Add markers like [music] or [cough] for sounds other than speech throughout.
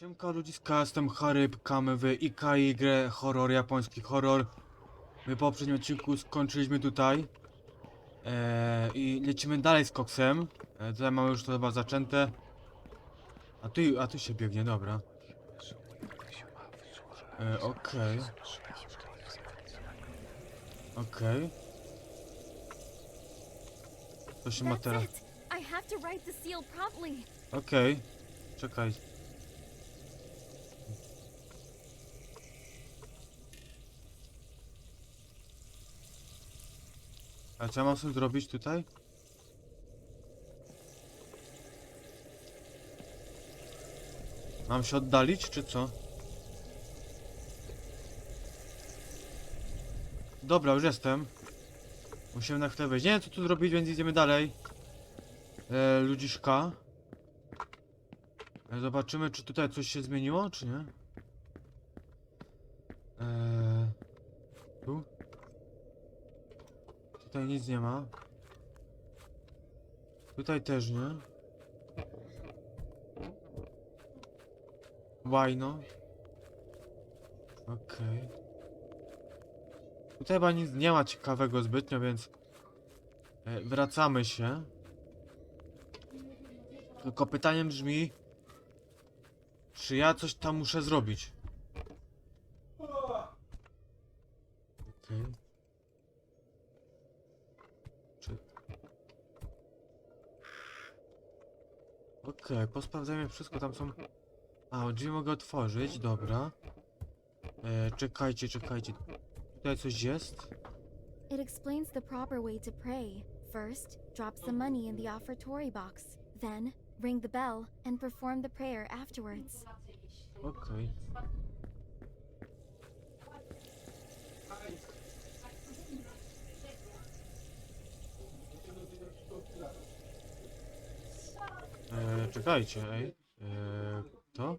Siemka ludziska, jestem Haryb, kamy w grę horror, japoński horror. My po poprzednim odcinku skończyliśmy tutaj. Eee, I lecimy dalej z koksem. Eee, tutaj mamy już to chyba zaczęte. A tu, a tu się biegnie, dobra. Eee, okej. Okej. Co się ma teraz? Okej. Czekaj. A co ja mam sobie zrobić tutaj? Mam się oddalić, czy co? Dobra, już jestem. Musimy na chwilę wejść. Nie wiem co tu zrobić, więc idziemy dalej. E, ludziszka. E, Zobaczymy, czy tutaj coś się zmieniło, czy nie? Eee, tu? Tutaj nic nie ma. Tutaj też nie. Łajno. Okej. Tutaj chyba nic nie ma ciekawego zbytnio, więc e, wracamy się. Tylko pytaniem brzmi, czy ja coś tam muszę zrobić? Okej. Czy... Okej, posprawdzajmy wszystko, tam są... A, drzwi mogę otworzyć, dobra. E, czekajcie, czekajcie. Tutaj coś jest? It explains the proper way to pray. First, drop some money in the offertory box. Then, ring the bell and perform the prayer afterwards. Okej. E, czekajcie, ej. E, to?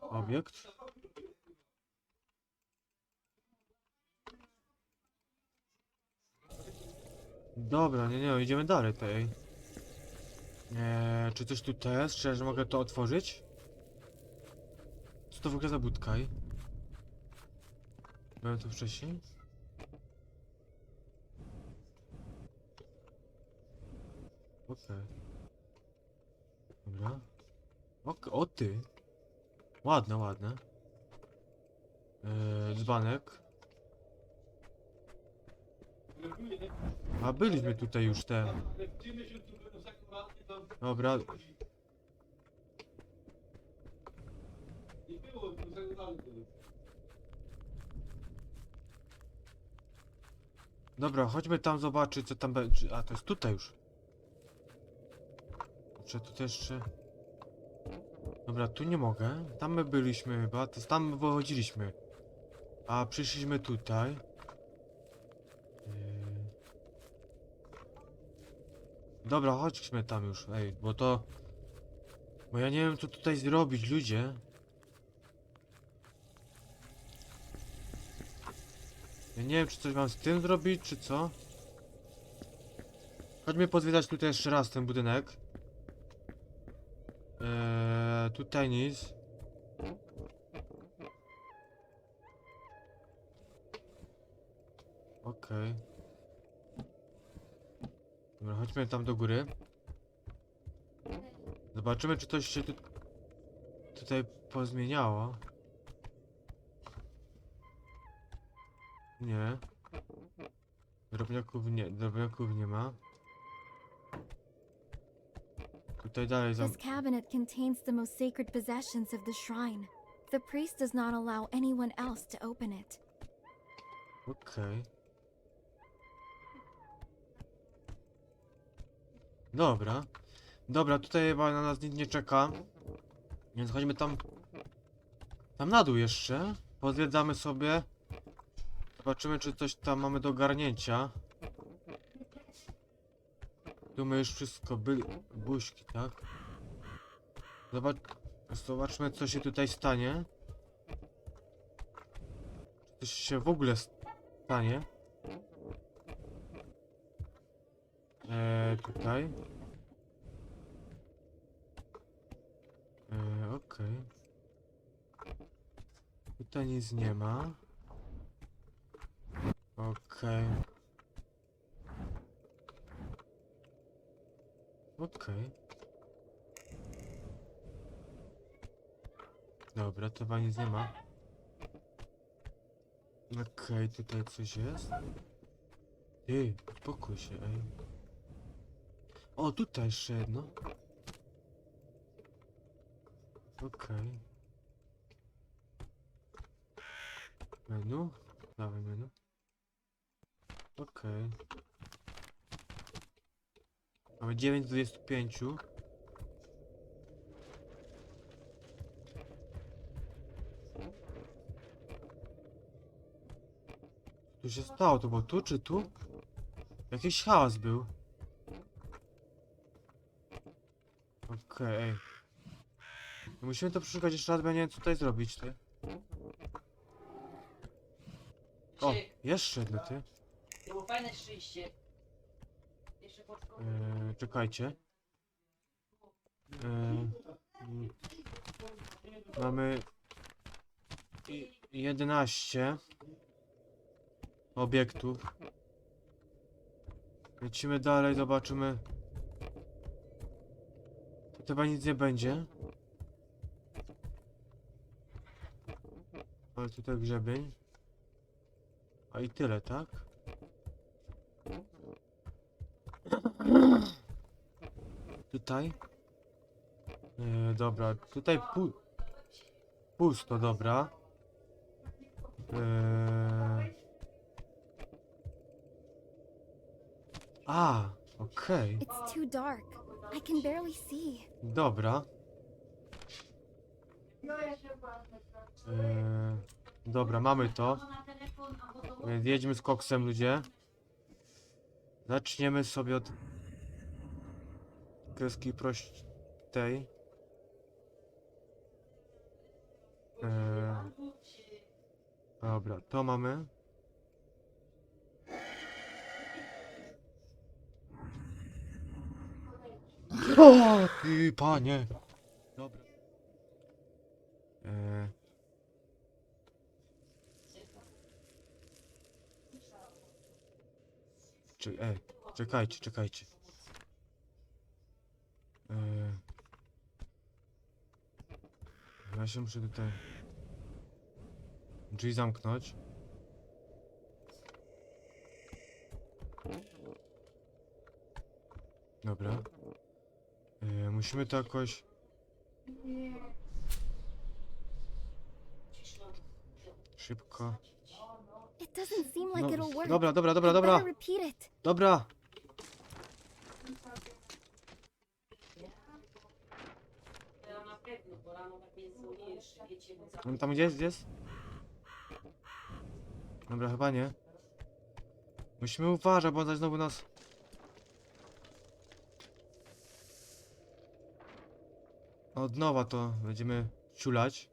Obiekt? Dobra, nie, nie, idziemy dalej tej. E, czy coś tutaj jest? Czy ja mogę to otworzyć? Co to w ogóle za budkaj? Byłem tu wcześniej? Okej. Dobra. Ok, o ty. Ładne, ładne. Eee, dzbanek. A byliśmy tutaj już te. Dobra. Dobra, chodźmy tam zobaczyć co tam będzie. A to jest tutaj już. Czy tu jeszcze. Dobra, tu nie mogę. Tam my byliśmy chyba, to tam wychodziliśmy. A przyszliśmy tutaj. Yy. Dobra, chodźmy tam już, ej, bo to... Bo ja nie wiem co tutaj zrobić, ludzie. Ja nie wiem czy coś mam z tym zrobić, czy co? Chodźmy pozwiedzać tutaj jeszcze raz ten budynek. Eee, tutaj nic. Okej. Dobra, chodźmy tam do góry. Zobaczymy, czy coś się tu... tutaj pozmieniało. Nie. Drobniaków nie, drobniaków nie ma. Tutaj dalej zam... This cabinet contains the most sacred possessions of the shrine. The priest does not allow anyone else to open it. Okej. Dobra. Dobra, tutaj chyba na nas nic nie czeka. Więc chodźmy tam... Tam na dół jeszcze. Pozwiedzamy sobie. Zobaczymy, czy coś tam mamy do ogarnięcia. Tu my już wszystko byli... Buźki, tak? Zobacz... Zobaczmy, co się tutaj stanie. Czy coś się w ogóle stanie. Eee, tutaj. Eee, okej. Tutaj nic nie ma. Okej. Okej. Dobra, to chyba nie ma. Okej, tutaj coś jest. Ty, spokój się, ej. O, tutaj jeszcze jedno. Okej. Menu? Dawaj menu. Okej. Mamy 9 z 25. Tu się stało, to było tu czy tu? Jakiś chaos był. Okej. Musimy to przeszukać jeszcze raz, bo ja nie wiem co tutaj zrobić, ty. O, jeszcze jedno, ty. to było fajne szczęście. Eee, czekajcie. Mm, mamy i- 11 obiektów. Lecimy dalej, zobaczymy. To chyba nic nie będzie. Ale tutaj grzebień. A i tyle, tak? Tutaj? E, dobra, tutaj pu pusto, dobra. E... A, okej, It's too dark. I can barely see. dobra. E... Dobra, mamy to. Więc jedźmy z koksem, ludzie. Zaczniemy sobie od kreski prostej. Eee, dobra, to mamy. O, ty panie! Dobra. Eee. Czy, ej, czekajcie, czekajcie. Eee. Ja się muszę tutaj drzwi zamknąć. Dobra. Eee, musimy to jakoś... Szybko. No, dobra, dobra, dobra, dobra. Dobra. Ja na pewno, bo rano tak nie dzwonisz, wiecie, bo za... On tam gdzie jest? Gdzie jest? Dobra, chyba nie. Musimy uważać, bo on znowu nas... Od nowa to będziemy ciulać.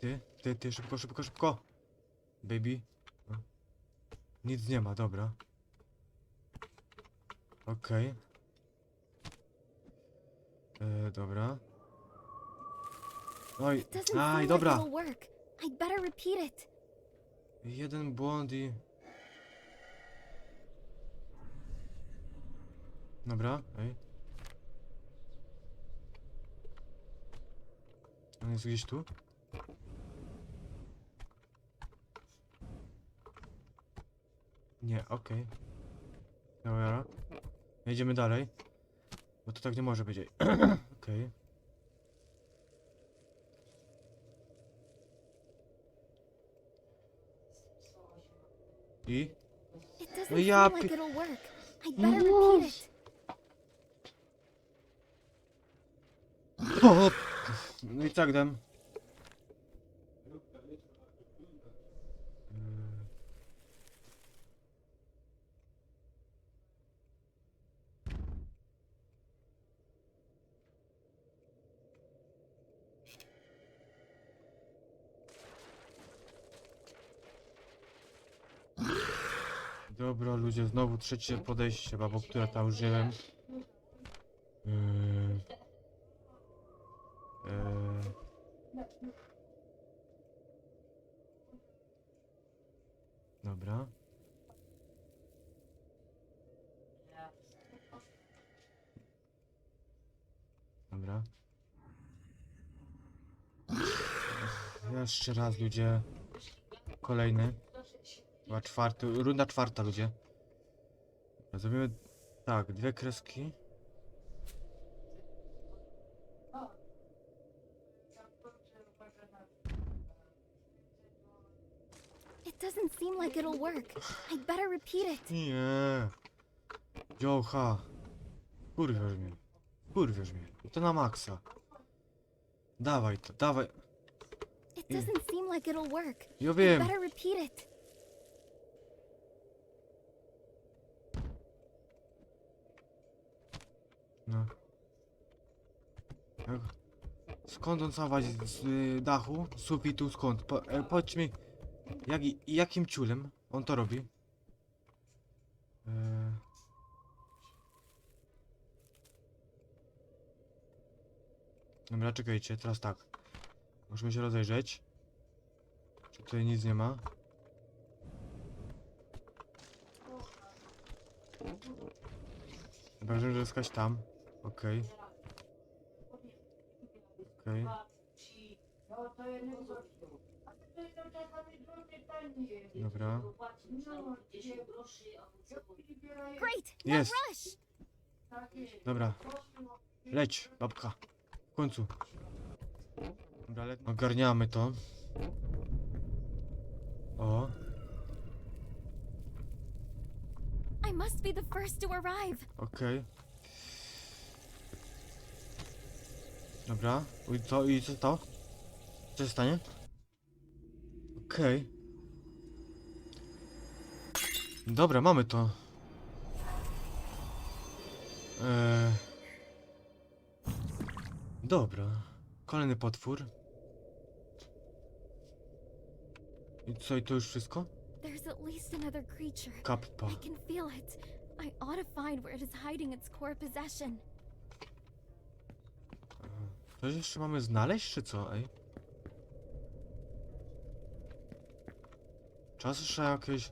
Ty, ty, ty, szybko, szybko, szybko. Baby. No. Nic nie ma, dobra. Okej. E, dobra. Oj, aj, dobra. like it'll work. I'd better repeat it. Jeden błąd i... Dobra, ej. On jest gdzieś tu? Nie, okej. Dobra. Jedziemy dalej. Bo to tak nie może być. [clears throat] Okej. I? It doesn't No ja pi- it'll work. I'd better repeat it. O! No i tak dam. ludzie, znowu trzecie mhm. podejście, babo, które tam użyłem. Yy... Dobra. Dobra. Jeszcze raz ludzie. Kolejny. Chyba czwarty. Runda czwarta ludzie. Zrobimy tak, dwie kreski. It doesn't seem like it'll work. I'd better repeat it. Nie. Dziołcha. Kurwiesz mnie. Kurwiesz mnie. To na maksa. Dawaj to, dawaj. It doesn't seem like it'll work. Ja I'd wiem. better repeat it. No. Jak... Skąd on sam łazi? Z y, dachu? Sufitu? Skąd? Po, e, powiedz mi, jak, jakim ciulem on to robi? E... Dobra, czekajcie, teraz tak. Musimy się rozejrzeć. Czy tutaj nic nie ma? Chyba, że skać tam. Okej. Okej. Dobra. Great! Now Jest. rush! Dobra. Leć, babka. W końcu. Dobra, le... Ogarniamy to. O. I must be the first to arrive. Okej. Dobra. I co, i co to? Co się stanie? Okej. Dobra, mamy to. Eee... Dobra. Kolejny potwór. I co, i to już wszystko? There's at least another creature. Kappa. I can feel it. I ought to find where it is hiding its core possession. Coś jeszcze mamy znaleźć, czy co, ej? Czas jeszcze jakieś...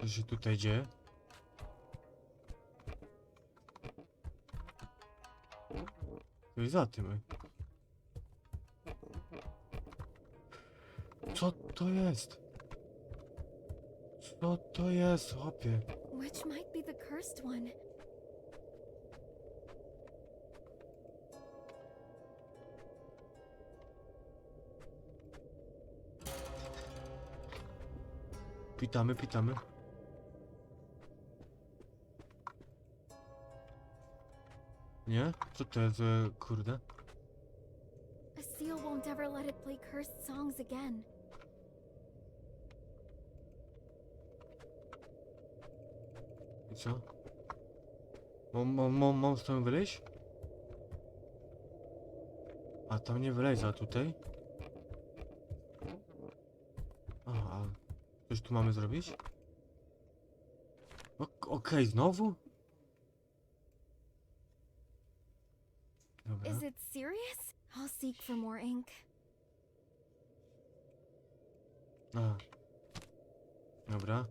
Co się tutaj dzieje? Coś za tym. Co to jest? Co to jest, chłopie? Which might be the cursed one. Pitamy, pitamy. Nie? Co to jest, e, kurde? A seal won't ever let it play cursed songs again. I co? Mam, mam, mam, mam stąd wyleźć? A tam nie wyleźć, a tutaj? A, a coś tu mamy zrobić? Ok- Okej, znowu? Dobra. Is it serious? I'll seek for more ink. A. Dobra.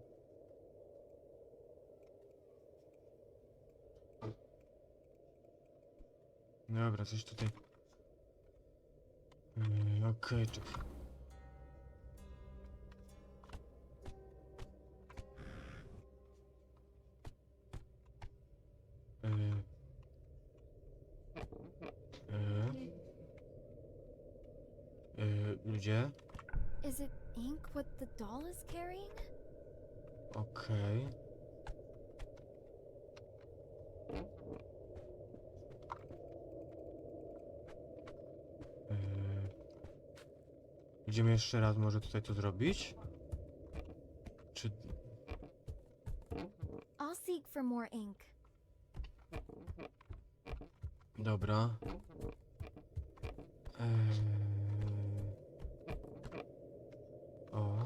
Dobra, coś tutaj. Yy, Okej, czekaj. What the doll is carrying? Okej. Yy. Idziemy jeszcze raz może tutaj to zrobić? Czy... I'll seek for more ink. Dobra. Eee... O.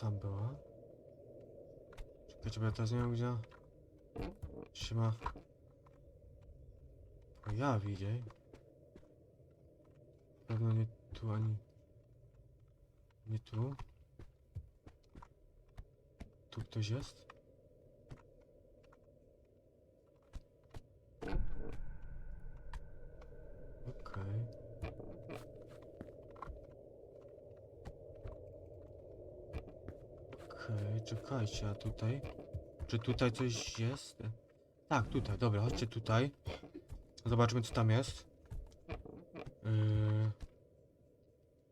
sam była. Czekajcie, bo ja teraz nie wiem gdzie się ma pojawić, ej. Pewno nie tu ani nie tu. Tu ktoś jest? Okej. Okej, czekajcie, a tutaj? Czy tutaj coś jest? Tak, tutaj, dobra, chodźcie tutaj. Zobaczmy, co tam jest. Yy...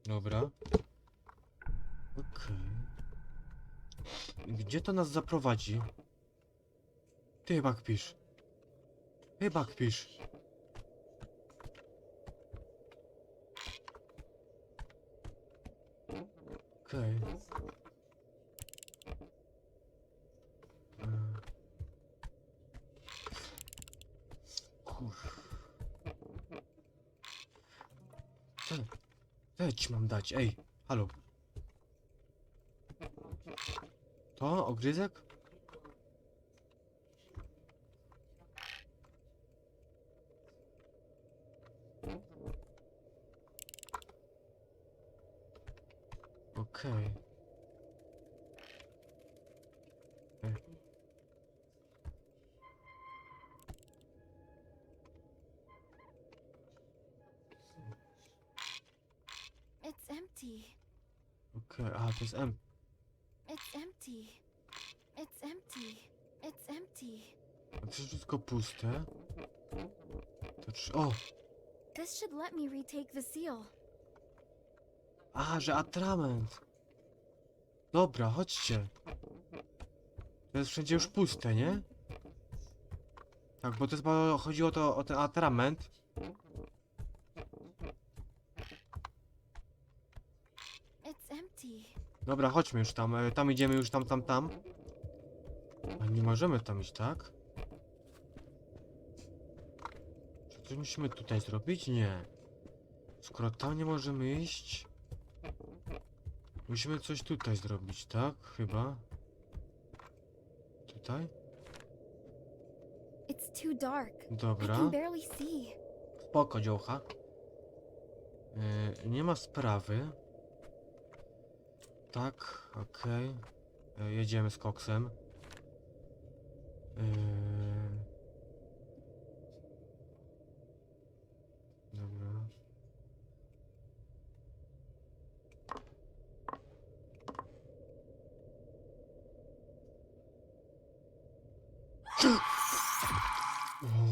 Dobra. Okej. Gdzie to nas zaprowadzi? Ty chyba kpisz. Chyba kpisz. Okej. Yy. Ci mam dać? Ej, halo. To? Ogryzek? Okej. Ej. It's empty. Okej, a to jest M. It's empty. It's empty. It's empty. A to jest wszystko puste. To czy... O! This should let me retake the seal. A, że atrament. Dobra, chodźcie. To jest wszędzie już puste, nie? Tak, bo to jest, bo chodziło to o ten atrament. It's empty. Dobra, chodźmy już tam, e, tam idziemy już tam, tam, tam. A nie możemy tam iść, tak? Czy coś musimy tutaj zrobić? Nie. Skoro tam nie możemy iść... Musimy coś tutaj zrobić, tak? Chyba. Tutaj? It's too dark. I Dobra. can barely see. Spoko, dziołcha. Yy, nie ma sprawy. Tak, okej. Yy, jedziemy z koksem. Yy... Dobra.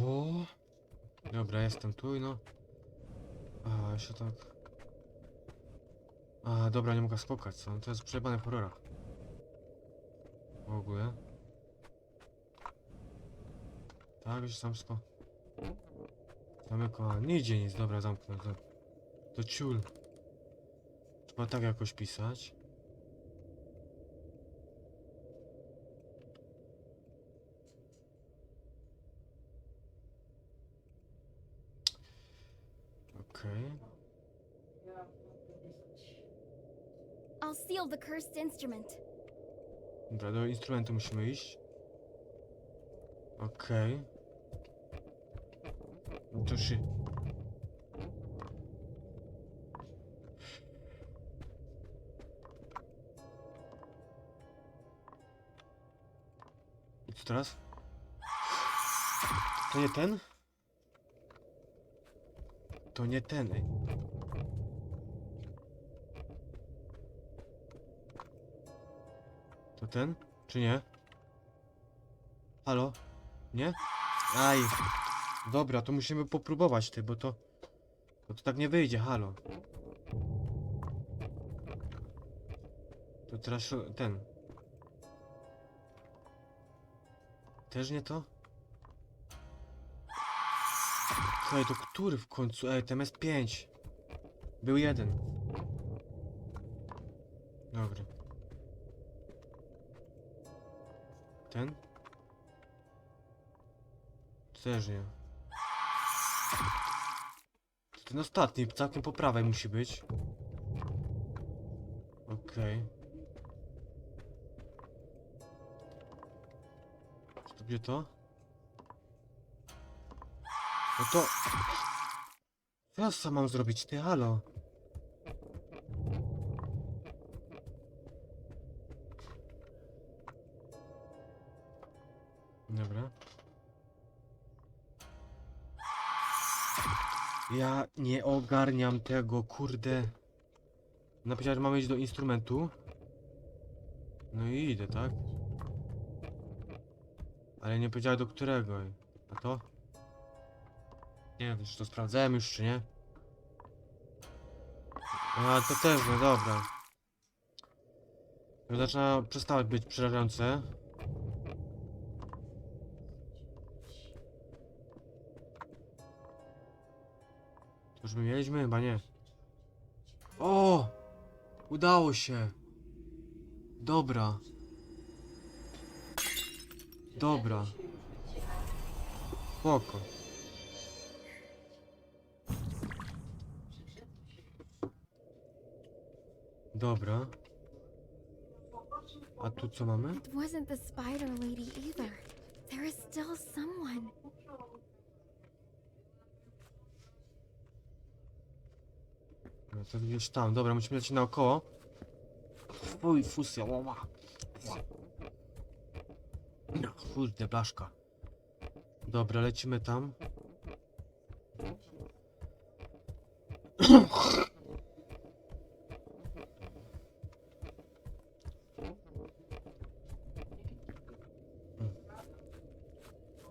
O! Dobra, jestem tu i no. A, jeszcze tak. A, dobra, nie mogę skokać, co? To jest przejebane w horrorach. W ogóle. Tak, już sam sko. Zamykam. Nie idzie nic, dobra, zamknę. To, to ciul. Trzeba tak jakoś pisać. Okej. I'll seal the cursed instrument. Dobra, do instrumentu musimy iść. Okej. No To się... I co teraz? To nie ten? To nie ten. ej. Ten? Czy nie? Halo? Nie? Aj. Dobra, to musimy popróbować ty, bo to... Bo to tak nie wyjdzie, halo. To teraz ten. Też nie to? Okej, to który w końcu? Ej, jest pięć. Był jeden. Dobra. ten. Nie. To ten ostatni, całkiem po prawej musi być. Okej. Okay. Czy to gdzie to? No to... Co ja sam mam zrobić, ty halo? Dobra. Ja nie ogarniam tego, kurde. Napisała, że mamy iść do instrumentu. No i idę, tak? Ale nie powiedziała do którego. A to? Nie wiem, czy to sprawdzałem już, czy nie? A, to też, no dobra. Zaczyna przestawać być przerażające. Już my mieliśmy? Chyba nie. O! Udało się. Dobra. Dobra. Spoko. Dobra. A tu co mamy? It wasn't the spider lady either. There is still someone. To gdzieś tam. Dobra, musimy lecieć naokoło. Fuj, fusja, łoła. No, kurde, blaszka. Dobra, lecimy tam.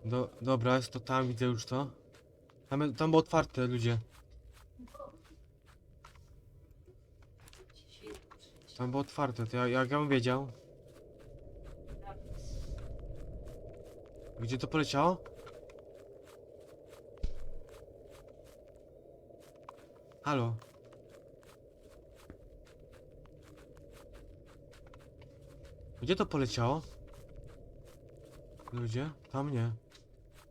Do, dobra, jest to tam, widzę już to. Tam, tam było otwarte, ludzie. Tam było otwarte, to ja, jak ja bym wiedział. Gdzie to poleciało? Halo? Gdzie to poleciało? Ludzie? Tam nie.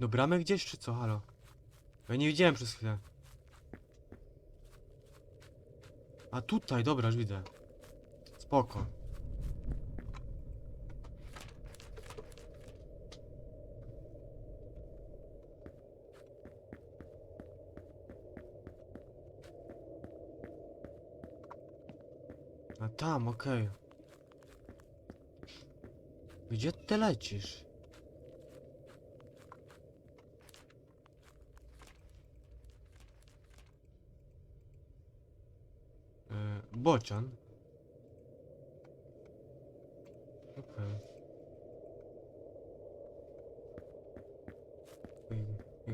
Do bramy gdzieś czy co? Halo? Ja nie widziałem przez chwilę. A tutaj, dobra, już widzę. Spoko. A tam, okej. Gdzie ty lecisz? E, bocian. Okej.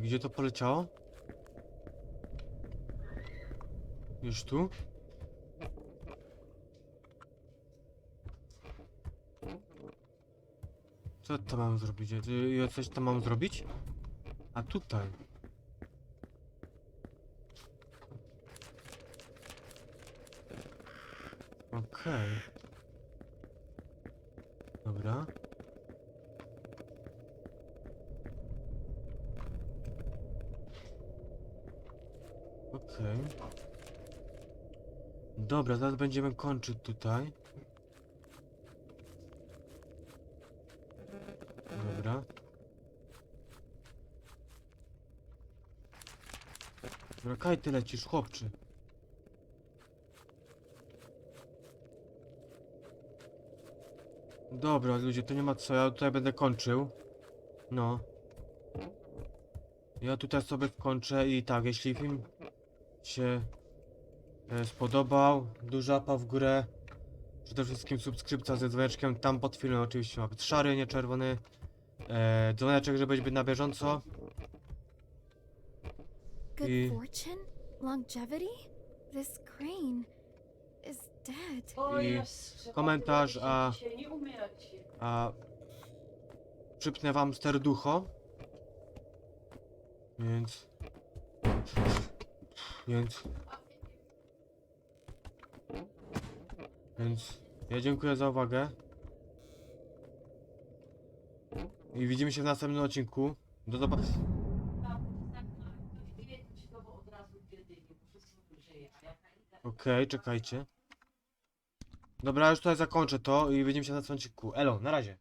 Gdzie to poleciało? Już tu? Co to mam zrobić? Ja- coś tam mam zrobić? A tutaj. Okej. Dobra. Okej. Dobra, zaraz będziemy kończyć tutaj. Dobra. Dobra, kaj ty lecisz, chłopczy. Dobra, ludzie, to nie ma co, ja tutaj będę kończył. No. Ja tutaj sobie skończę i tak, jeśli film się e, spodobał, duża łapa w górę. Przede wszystkim subskrypcja ze dzwoneczkiem, tam pod filmem oczywiście ma być szary, nie czerwony. E, dzwoneczek, żeby być na bieżąco. I- I jest, komentarz, a-. A przypnę wam serducho. Więc. Więc. Więc. Ja dziękuję za uwagę. I widzimy się w następnym odcinku. Do zobaczenia. Okej, czekajcie. Dobra, już tutaj zakończę to i widzimy się na następnym odcinku. Elo, na razie.